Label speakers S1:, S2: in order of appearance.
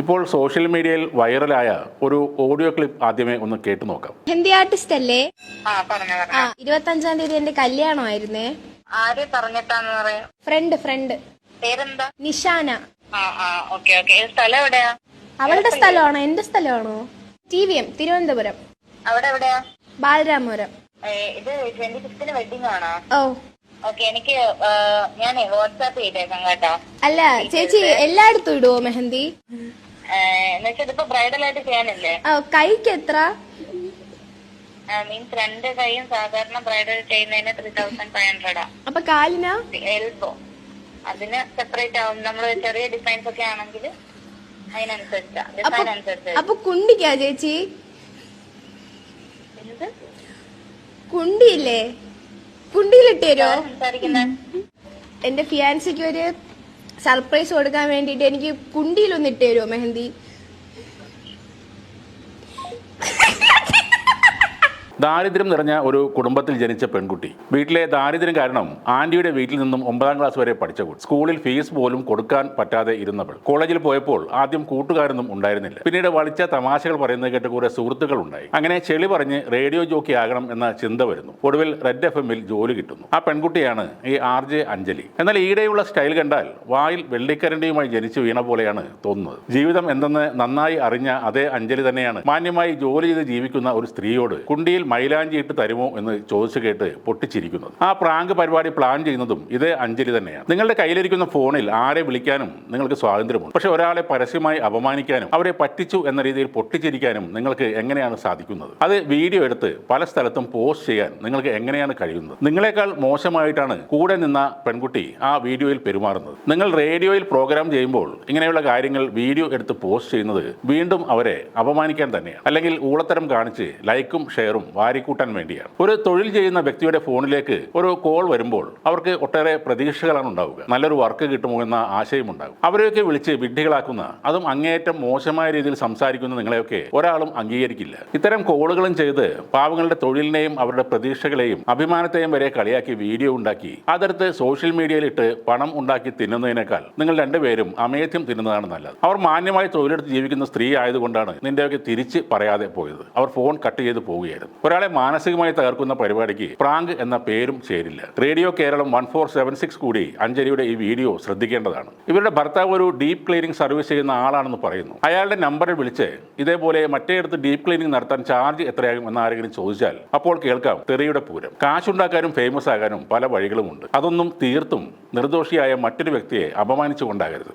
S1: ഇപ്പോൾ സോഷ്യൽ മീഡിയയിൽ വൈറലായ ഒരു ഓഡിയോ ക്ലിപ്പ് ആദ്യമേ ഒന്ന് കേട്ടു നോക്കാം.
S2: ഹിന്ദി ആർട്ടിസ്റ്റ് അല്ലേ? ഇരുപത്തി അഞ്ചാം തീയതി എന്റെ കല്യാണമായിരുന്നേ.
S3: ആര് പറഞ്ഞിട്ടാന്ന് പറയാം?
S2: ഫ്രണ്ട് ഫ്രണ്ട്
S3: പേരെന്താ?
S2: നിഷാന.
S3: സ്ഥലം എവിടെയാ?
S2: അവളുടെ സ്ഥലമാണോ? എന്റെ സ്ഥലമാണോ? T V M Thiruvananthapuram.
S3: അവിടെ എവിടെയാ?
S2: ബാലരാമപുരം.
S3: ഇത് ട്വന്റി വെഡിങ് ആണോ?
S2: ഓ.
S3: ഓക്കെ എനിക്ക് ഞാൻ വാട്സാപ്പ് ചെയ്തേക്കാം കേട്ടോ.
S2: അല്ല ചേച്ചി എല്ലായിടത്തും ഇടുവോ മെഹന്തി?
S3: എന്ന് വെച്ചാൽ ഇതിപ്പോ ബ്രൈഡൽ ആയിട്ട് ചെയ്യാനല്ലേ?
S2: കൈക്ക് എത്ര?
S3: മീൻസ് രണ്ട് കൈയും സാധാരണ ബ്രൈഡൽ ചെയ്യുന്നതിന് ത്രീ തൗസൻഡ് ഫൈവ് ഹൺഡ്രഡാ
S2: അപ്പൊ കാലിന്?
S3: എൽബോ അതിന് സെപ്പറേറ്റ് ആവും. നമ്മൾ ചെറിയ ഡിസൈൻസ് ഒക്കെ ആണെങ്കിൽ അതിനനുസരിച്ചാ. ഡിസൈൻ അനുസരിച്ച്
S2: അപ്പൊ കുണ്ടിക്കാ ചേച്ചി? കുണ്ടിയില്ലേ? കുണ്ടിയിലിട്ട് എന്റെ ഫിയാൻസിക്ക് ഒരു സർപ്രൈസ് കൊടുക്കാൻ വേണ്ടിട്ട് എനിക്ക് കുണ്ടിയിലൊന്നിട്ട് തരുമോ മെഹന്തി?
S1: ദാരിദ്ര്യം നിറഞ്ഞ ഒരു കുടുംബത്തിൽ ജനിച്ച പെൺകുട്ടി. വീട്ടിലെ ദാരിദ്ര്യം കാരണം ആന്റിയുടെ വീട്ടിൽ നിന്നും ഒമ്പതാം ക്ലാസ് വരെ പഠിച്ച കുട്ടി. സ്കൂളിൽ ഫീസ് പോലും കൊടുക്കാൻ പറ്റാതെ ഇരുന്നവൾ. കോളേജിൽ പോയപ്പോൾ ആദ്യം കൂട്ടുകാരൊന്നും ഉണ്ടായിരുന്നില്ല. പിന്നീട് വളിച്ച തമാശകൾ പറയുന്നത് കേട്ട് കുറെ സുഹൃത്തുക്കൾ ഉണ്ടായി അങ്ങനെ ചെളി പറഞ്ഞ് റേഡിയോ ജോക്കി ആകണം എന്ന ചിന്ത വരുന്നു. ഒടുവിൽ റെഡ് എഫ് എമ്മിൽ ജോലി കിട്ടുന്നു. ആ പെൺകുട്ടിയാണ് ഈ ആർ ജെ അഞ്ജലി. എന്നാൽ ഈടെയുള്ള സ്റ്റൈൽ കണ്ടാൽ വായിൽ വെള്ളിക്കരണ്ടിയുമായി ജനിച്ചു വീണ പോലെയാണ് തോന്നുന്നത്. ജീവിതം എന്തെന്ന് നന്നായി അറിഞ്ഞ അതേ അഞ്ജലി തന്നെയാണ് മാന്യമായി ജോലി ചെയ്ത് ജീവിക്കുന്ന ഒരു സ്ത്രീയോട് കുണ്ടിയിൽ മൈലാഞ്ചി ഇട്ട് തരുമോ എന്ന് ചോദിച്ചു കേട്ട് പൊട്ടിച്ചിരിക്കുന്നത്. ആ പ്രാങ്ക് പരിപാടി പ്ലാൻ ചെയ്യുന്നതും ഇതേ അഞ്ജലി തന്നെയാണ്. നിങ്ങളുടെ കയ്യിലിരിക്കുന്ന ഫോണിൽ ആരെ വിളിക്കാനും നിങ്ങൾക്ക് സ്വാതന്ത്ര്യമുണ്ട്. പക്ഷെ ഒരാളെ പരസ്യമായി അപമാനിക്കാനും അവരെ പറ്റിച്ചു എന്ന രീതിയിൽ പൊട്ടിച്ചിരിക്കാനും നിങ്ങൾക്ക് എങ്ങനെയാണ് സാധിക്കുന്നത്? അത് വീഡിയോ എടുത്ത് പല സ്ഥലത്തും പോസ്റ്റ് ചെയ്യാൻ നിങ്ങൾക്ക് എങ്ങനെയാണ് കഴിയുന്നത്? നിങ്ങളെക്കാൾ മോശമായിട്ടാണ് കൂടെ നിന്ന പെൺകുട്ടി ആ വീഡിയോയിൽ പെരുമാറുന്നത്. നിങ്ങൾ റേഡിയോയിൽ പ്രോഗ്രാം ചെയ്യുമ്പോൾ ഇങ്ങനെയുള്ള കാര്യങ്ങൾ വീഡിയോ എടുത്ത് പോസ്റ്റ് ചെയ്യുന്നത് വീണ്ടും അവരെ അപമാനിക്കാൻ തന്നെയാണ്. അല്ലെങ്കിൽ ഊളത്തരം കാണിച്ച് ലൈക്കും ഷെയറും വാരിക്കൂട്ടാൻ വേണ്ടിയാണ്. ഒരു തൊഴിൽ ചെയ്യുന്ന വ്യക്തിയുടെ ഫോണിലേക്ക് ഒരു കോൾ വരുമ്പോൾ അവർക്ക് ഒട്ടേറെ പ്രതീക്ഷകളാണ് ഉണ്ടാവുക. നല്ലൊരു വർക്ക് കിട്ടുമോ എന്ന ആശയം ഉണ്ടാകും. അവരെയൊക്കെ വിളിച്ച് വിഡ്ഢികളാക്കുന്ന അതും അങ്ങേയറ്റം മോശമായ രീതിയിൽ സംസാരിക്കുന്ന നിങ്ങളെയൊക്കെ ഒരാളും അംഗീകരിക്കില്ല. ഇത്തരം കോളുകളും ചെയ്ത് പാവങ്ങളുടെ തൊഴിലിനെയും അവരുടെ പ്രതീക്ഷകളെയും അഭിമാനത്തെയും വരെ കളിയാക്കി വീഡിയോ ഉണ്ടാക്കി അതെടുത്ത് സോഷ്യൽ മീഡിയയിലിട്ട് പണം ഉണ്ടാക്കി തിന്നുന്നതിനേക്കാൾ നിങ്ങൾ രണ്ടുപേരും അമേധ്യം തിന്നുന്നതാണ് നല്ലത്. അവർ മാന്യമായി തൊഴിലെടുത്ത് ജീവിക്കുന്ന സ്ത്രീ ആയതുകൊണ്ടാണ് നിന്റെയൊക്കെ തിരിച്ച് പറയാതെ പോയത്. അവർ ഫോൺ കട്ട് ചെയ്ത് പോവുകയായിരുന്നു. ഒരാളെ മാനസികമായി തകർക്കുന്ന പരിപാടിക്ക് പ്രാങ്ക് എന്ന പേരും ചേരില്ല. Radio Keralam one four seven six കൂടി അഞ്ജലിയുടെ ഈ വീഡിയോ ശ്രദ്ധിക്കേണ്ടതാണ്. ഇവരുടെ ഭർത്താവ് ഒരു ഡീപ് ക്ലീനിങ് സർവീസ് ചെയ്യുന്ന ആളാണെന്ന് പറയുന്നു. അയാളുടെ നമ്പറിൽ വിളിച്ച് ഇതേപോലെ മറ്റേയിടത്ത് ഡീപ് ക്ലീനിങ് നടത്താൻ ചാർജ് എത്രയാകും എന്ന് ആരെങ്കിലും ചോദിച്ചാൽ അപ്പോൾ കേൾക്കാം തെറിയുടെ പൂരം. കാശുണ്ടാക്കാനും ഫേമസ് ആകാനും പല വഴികളുമുണ്ട്. അതൊന്നും തീർത്തും നിർദോഷിയായ മറ്റൊരു വ്യക്തിയെ അപമാനിച്ചുകൊണ്ടാകരുത്.